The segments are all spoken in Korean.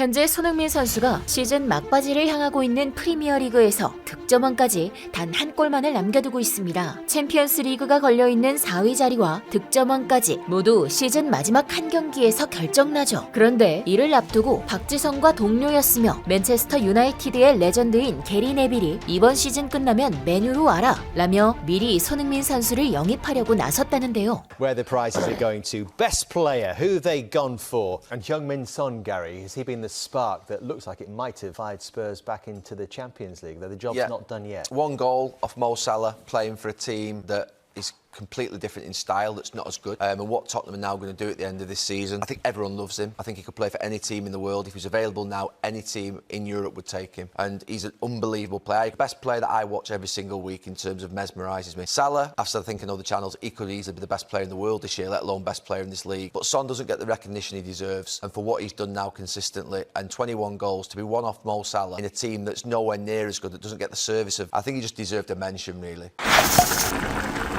현재 손흥민 선수가 시즌 막바지를 향하고 있는 프리미어리그에서 득 점왕까지 단 한 골만을 남겨두고 있습니다. 챔피언스 리그가 걸려있는 4위 자리와 득점왕까지 모두 시즌 마지막 한 경기에서 결정나죠. 그런데 이를 앞두고 박지성과 동료였으며 맨체스터 유나이티드의 레전드인 게리 네빌이 이번 시즌 끝나면 메뉴로 알아 라며 미리 손흥민 선수를 영입하려고 나섰다는데요. where the prizes are going to. Best player, who have they gone for? And Heung-min Son, Gary, has he been the spark that looks like it might have fired Spurs back into the Champions League, though the job's Yeah. not done yet? One goal off Mo Salah playing for a team that is completely different in style, that's not as good. Um, and what Tottenham are now going to do at the end of this season, I think everyone loves him. I think he could play for any team in the world. If he's available now, any team in Europe would take him. And he's an unbelievable player. Best player that I watch every single week in terms of mesmerises me. Salah, after thinking other channels, he could easily be the best player in the world this year, let alone best player in this league. But Son doesn't get the recognition he deserves. And for what he's done now consistently, and 21 goals to be one off Mo Salah in a team that's nowhere near as good, that doesn't get the service of, I think he just deserved a mention, really.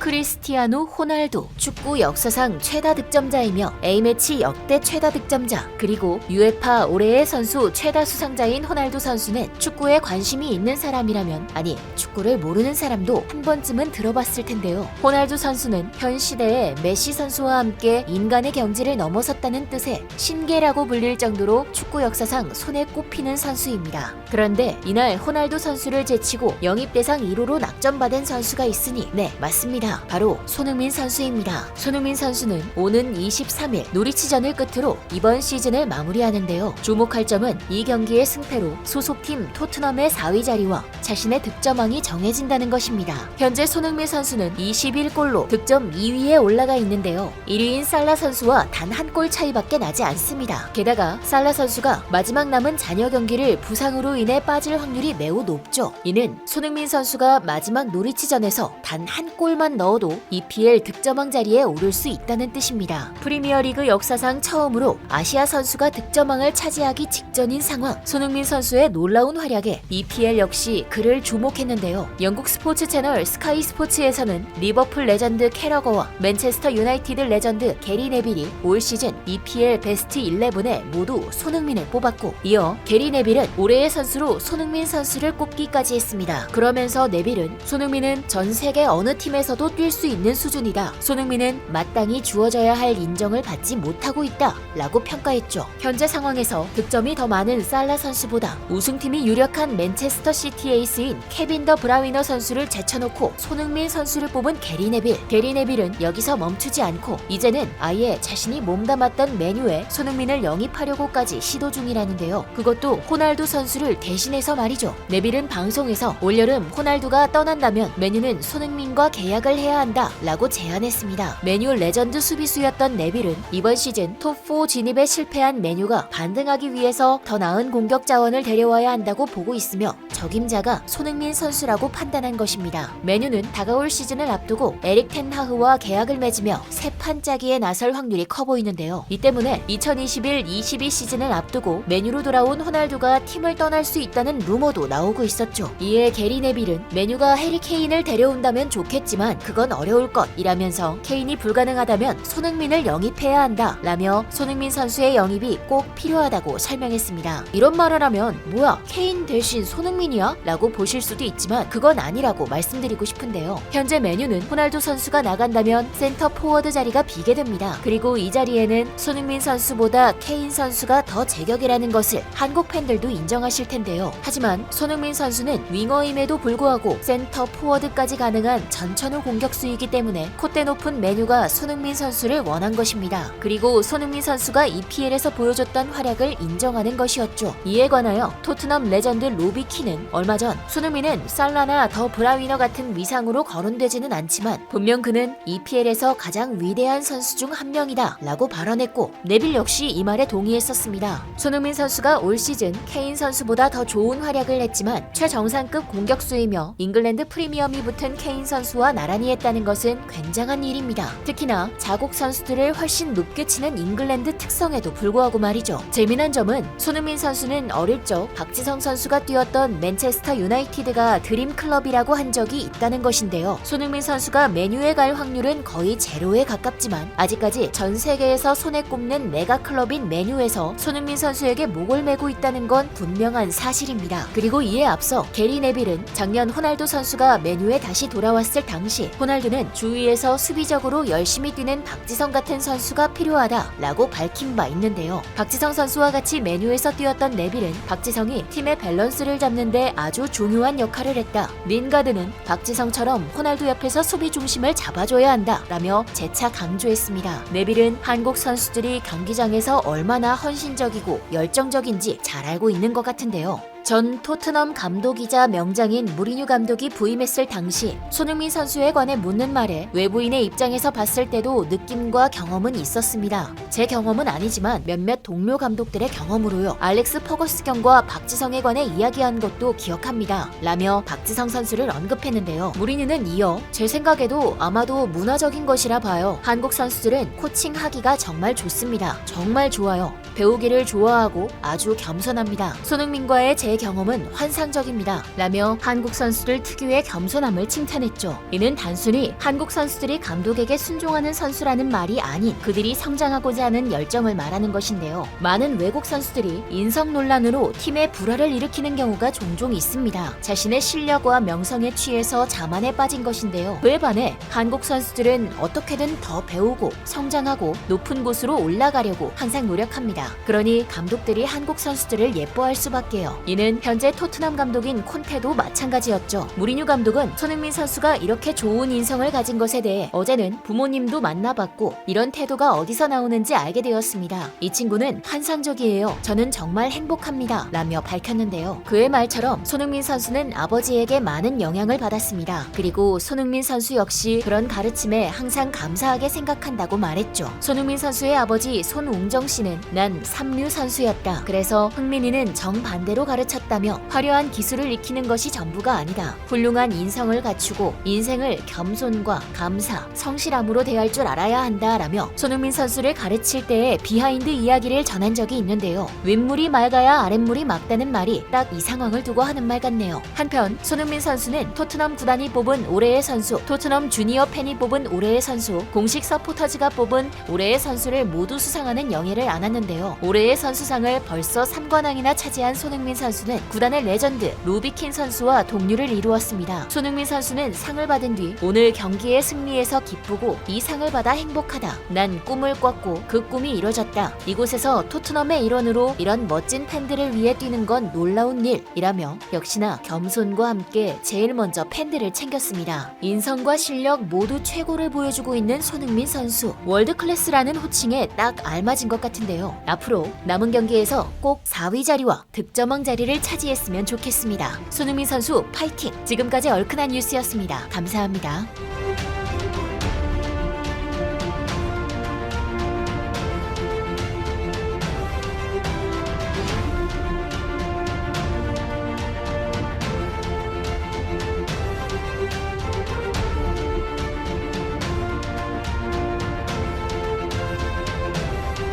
크리스티아노 호날두 축구 역사상 최다 득점자이며 A매치 역대 최다 득점자 그리고 유에파 올해의 선수 최다 수상자인 호날두 선수는 축구에 관심이 있는 사람이라면 아니 축구를 모르는 사람도 한 번쯤은 들어봤을 텐데요. 호날두 선수는 현 시대의 메시 선수와 함께 인간의 경지를 넘어섰다는 뜻의 신계라고 불릴 정도로 축구 역사상 손에 꼽히는 선수입니다. 그런데 이날 호날두 선수를 제치고 영입 대상 1호로 낙점받은 선수가 있으니 네 맞습니다. 바로 손흥민 선수입니다. 손흥민 선수는 오는 23일 노리치전을 끝으로 이번 시즌을 마무리하는데요. 주목할 점은 이 경기의 승패로 소속팀 토트넘의 4위 자리와 자신의 득점왕이 정해진다는 것입니다. 현재 손흥민 선수는 21골로 득점 2위에 올라가 있는데요. 1위인 살라 선수와 단 한 골 차이밖에 나지 않습니다. 게다가 살라 선수가 마지막 남은 잔여 경기를 부상으로 인해 빠질 확률이 매우 높죠. 이는 손흥민 선수가 마지막 노리치전에서 단 한 골만 넣어도 EPL 득점왕 자리에 오를 수 있다는 뜻입니다. 프리미어리그 역사상 처음으로 아시아 선수가 득점왕을 차지하기 직전인 상황. 손흥민 선수의 놀라운 활약에 EPL 역시 그를 주목했는데요. 영국 스포츠 채널 스카이 스포츠에서는 리버풀 레전드 캐러거와 맨체스터 유나이티드 레전드 게리 네빌이 올 시즌 EPL 베스트 11에 모두 손흥민을 뽑았고 이어 게리 네빌은 올해의 선수로 손흥민 선수를 꼽기까지 했습니다. 그러면서 네빌은 손흥민은 전 세계 어느 팀에서도 뛸 수 있는 수준이다. 손흥민은 마땅히 주어져야 할 인정을 받지 못하고 있다. 라고 평가했죠. 현재 상황에서 득점이 더 많은 살라 선수보다 우승팀이 유력한 맨체스터 시티 에이스인 케빈 더 브라위너 선수를 제쳐놓고 손흥민 선수를 뽑은 게리 네빌. 게리 네빌은 여기서 멈추지 않고 이제는 아예 자신이 몸담았던 메뉴에 손흥민을 영입하려고까지 시도 중이라는데요. 그것도 호날두 선수를 대신해서 말이죠. 네빌은 방송에서 올여름 호날두가 떠난다면 메뉴는 손흥민과 계약을 해야 한다 라고 제안했습니다. 메뉴 레전드 수비수였던 네빌은 이번 시즌 톱4 진입에 실패한 메뉴가 반등하기 위해서 더 나은 공격 자원을 데려와야 한다고 보고 있으며 적임자가 손흥민 선수라고 판단한 것입니다. 메뉴는 다가올 시즌을 앞두고 에릭 텐하흐와 계약을 맺으며 새 판짜기에 나설 확률이 커 보이는데요. 이 때문에 2021-22 시즌을 앞두고 메뉴로 돌아온 호날두가 팀을 떠날 수 있다는 루머도 나오고 있었죠. 이에 게리 네빌은 메뉴가 해리 케인을 데려온다면 좋겠지만 그건 어려울 것이라면서 케인이 불가능하다면 손흥민을 영입해야 한다 라며 손흥민 선수의 영입이 꼭 필요하다고 설명했습니다. 이런 말을 하면 뭐야 케인 대신 손흥민 이야? 라고 보실 수도 있지만 그건 아니라고 말씀드리고 싶은데요. 현재 메뉴는 호날두 선수가 나간다면 센터 포워드 자리가 비게 됩니다. 그리고 이 자리에는 손흥민 선수보다 케인 선수가 더 제격이라는 것을 한국 팬들도 인정하실 텐데요. 하지만 손흥민 선수는 윙어임에도 불구하고 센터 포워드까지 가능한 전천후 공격수이기 때문에 콧대 높은 메뉴가 손흥민 선수를 원한 것입니다. 그리고 손흥민 선수가 EPL에서 보여줬던 활약을 인정하는 것이었죠. 이에 관하여 토트넘 레전드 로비 키는 얼마 전 손흥민은 살라나 더 브라위너 같은 위상으로 거론되지는 않지만 분명 그는 EPL에서 가장 위대한 선수 중 한 명이다 라고 발언했고 네빌 역시 이 말에 동의했었습니다. 손흥민 선수가 올 시즌 케인 선수보다 더 좋은 활약을 했지만 최정상급 공격수이며 잉글랜드 프리미엄이 붙은 케인 선수와 나란히 했다는 것은 굉장한 일입니다. 특히나 자국 선수들을 훨씬 높게 치는 잉글랜드 특성에도 불구하고 말이죠. 재미난 점은 손흥민 선수는 어릴 적 박지성 선수가 뛰었던 맨 체스터 유나이티드가 드림 클럽이라고 한 적이 있다는 것인데요. 손흥민 선수가 메뉴에 갈 확률은 거의 제로에 가깝지만 아직까지 전 세계에서 손에 꼽는 메가 클럽인 메뉴에서 손흥민 선수에게 목을 메고 있다는 건 분명한 사실입니다. 그리고 이에 앞서 게리 네빌은 작년 호날두 선수가 메뉴에 다시 돌아왔을 당시 호날두는 주위에서 수비적으로 열심히 뛰는 박지성 같은 선수가 필요하다라고 밝힌 바 있는데요. 박지성 선수와 같이 메뉴에서 뛰었던 네빌은 박지성이 팀의 밸런스를 잡는데 아주 중요한 역할을 했다. 린가드는 박지성처럼 호날두 옆에서 수비 중심을 잡아줘야 한다. 라며 재차 강조했습니다. 네빌은 한국 선수들이 경기장에서 얼마나 헌신적이고 열정적인지 잘 알고 있는 것 같은데요. 전 토트넘 감독이자 명장인 무리뉴 감독이 부임했을 당시 손흥민 선수에 관해 묻는 말에 외부인의 입장에서 봤을 때도 느낌과 경험은 있었습니다. 제 경험은 아니지만 몇몇 동료 감독들의 경험으로요. 알렉스 퍼거스경과 박지성에 관해 이야기한 것도 기억합니다. 라며 박지성 선수를 언급했는데요. 무리뉴는 이어 제 생각에도 아마도 문화적인 것이라 봐요. 한국 선수들은 코칭하기가 정말 좋습니다. 정말 좋아요. 배우기를 좋아하고 아주 겸손합니다. 손흥민과의 제 경험은 환상적입니다. 라며 한국 선수들 특유의 겸손함을 칭찬했죠. 이는 단순히 한국 선수들이 감독에게 순종하는 선수라는 말이 아닌 그들이 성장하고자 하는 열정을 말하는 것인데요. 많은 외국 선수들이 인성 논란으로 팀의 불화를 일으키는 경우가 종종 있습니다. 자신의 실력과 명성에 취해서 자만에 빠진 것인데요. 그에 반해 한국 선수들은 어떻게든 더 배우고 성장하고 높은 곳으로 올라가려고 항상 노력합니다. 그러니 감독들이 한국 선수들을 예뻐할 수밖에요. 이는 현재 토트넘 감독인 콘테도 마찬가지였죠. 무리뉴 감독은 손흥민 선수가 이렇게 좋은 인성을 가진 것에 대해 어제는 부모님도 만나봤고 이런 태도가 어디서 나오는지 알게 되었습니다. 이 친구는 환상적이에요. 저는 정말 행복합니다. 라며 밝혔는데요. 그의 말처럼 손흥민 선수는 아버지에게 많은 영향을 받았습니다. 그리고 손흥민 선수 역시 그런 가르침에 항상 감사하게 생각한다고 말했죠. 손흥민 선수의 아버지 손웅정 씨는 난 삼류 선수였다. 그래서 흥민이는 정반대로 가르쳤다며 화려한 기술을 익히는 것이 전부가 아니다. 훌륭한 인성을 갖추고 인생을 겸손과 감사, 성실함으로 대할 줄 알아야 한다라며 손흥민 선수를 가르칠 때의 비하인드 이야기를 전한 적이 있는데요. 윗물이 맑아야 아랫물이 맑다는 말이 딱 이 상황을 두고 하는 말 같네요. 한편 손흥민 선수는 토트넘 구단이 뽑은 올해의 선수, 토트넘 주니어 팬이 뽑은 올해의 선수, 공식 서포터즈가 뽑은 올해의 선수를 모두 수상하는 영예를 안았는데요. 올해의 선수상을 벌써 3관왕이나 차지한 손흥민 선수는 구단의 레전드 루비킨 선수와 동률을 이루었습니다. 손흥민 선수는 상을 받은 뒤 오늘 경기의 승리에서 기쁘고 이 상을 받아 행복하다. 난 꿈을 꿨고 그 꿈이 이뤄졌다. 이곳에서 토트넘의 일원으로 이런 멋진 팬들을 위해 뛰는 건 놀라운 일이라며 역시나 겸손과 함께 제일 먼저 팬들을 챙겼습니다. 인성과 실력 모두 최고를 보여주고 있는 손흥민 선수. 월드 클래스라는 호칭에 딱 알맞은 것 같은데요. 앞으로 남은 경기에서 꼭 4위 자리와 득점왕 자리를 차지했으면 좋겠습니다. 손흥민 선수 파이팅! 지금까지 얼큰한 뉴스였습니다. 감사합니다.